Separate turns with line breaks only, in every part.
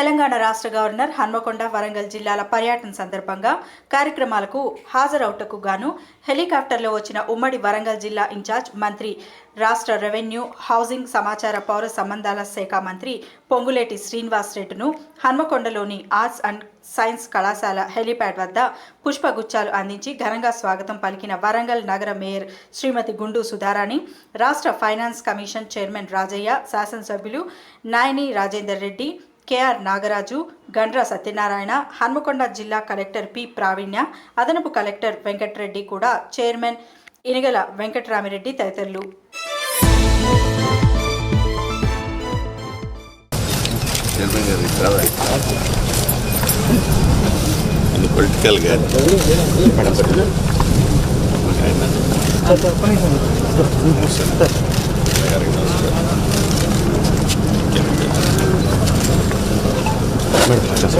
తెలంగాణ రాష్ట్ర గవర్నర్ హన్మకొండ వరంగల్ జిల్లాల పర్యటన సందర్భంగా కార్యక్రమాలకు హాజరవుటకు గాను హెలికాప్టర్లో వచ్చిన ఉమ్మడి వరంగల్ జిల్లా ఇన్ఛార్జ్ మంత్రి రాష్ట్ర రెవెన్యూ హౌసింగ్ సమాచార పౌర సంబంధాల శాఖ మంత్రి పొంగులేటి శ్రీనివాస్ రెడ్డిను హన్మకొండలోని ఆర్ట్స్ అండ్ సైన్స్ కళాశాల హెలీప్యాడ్ వద్ద పుష్పగుచ్చాలు అందించి ఘనంగా స్వాగతం పలికిన వరంగల్ నగర మేయర్ శ్రీమతి గుండు సుధారాణి రాష్ట్ర ఫైనాన్స్ కమిషన్ చైర్మన్ రాజయ్య శాసనసభ్యులు నాయని రాజేందర్ రెడ్డి కేఆర్ నాగరాజు గండ్ర సత్యనారాయణ హన్మకొండ జిల్లా కలెక్టర్ పి ప్రావీణ్య అదనపు కలెక్టర్ వెంకటరెడ్డి కూడా చైర్మన్ ఇనగల వెంకటరామిరెడ్డి తదితరులు.
Chairman Gracias.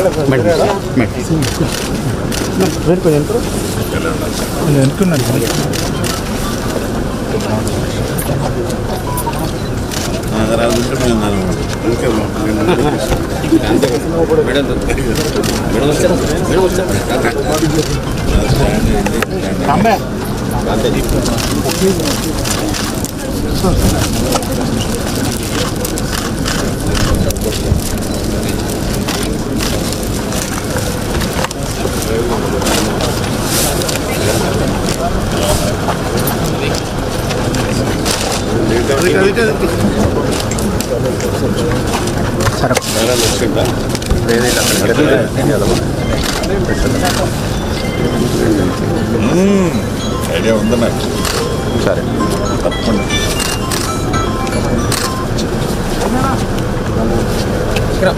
ఐడియా ఉంది నాకు సరే తప్పకుండా
ఇక్కడ